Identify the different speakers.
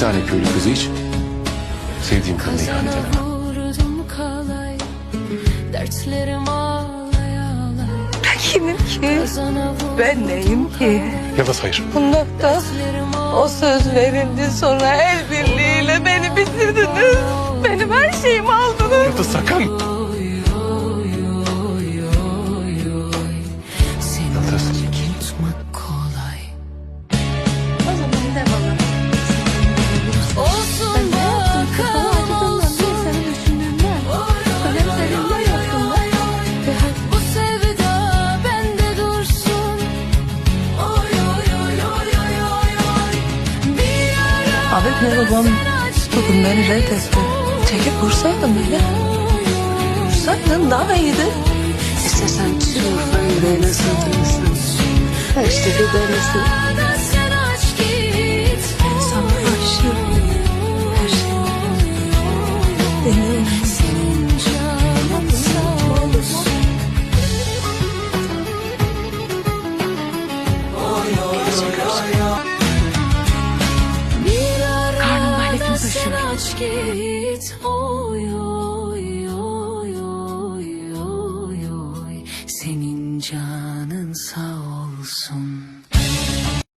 Speaker 1: tane köylü kızı hiç sevdiğim kadına ihanet edemem.
Speaker 2: ağlay
Speaker 3: Kimim ki? Ben neyim ki?
Speaker 1: Yavuz hayır.
Speaker 3: Bundan da o söz verildi sonra el birliğiyle beni bitirdiniz. Benim her şeyimi aldınız. Ne babam bugün beni reddetti. Çekip vursaydın beni. Vursaydın daha iyiydi.
Speaker 4: İstersen tüm Urfa yüreğine sığdırırsın. Her
Speaker 2: aç git
Speaker 3: Sana aşığım. Her şey. Beni
Speaker 2: Senin canın git.
Speaker 3: Oy oy
Speaker 2: oy
Speaker 3: oy
Speaker 2: oy
Speaker 3: oy.
Speaker 2: Senin canın sağ olsun.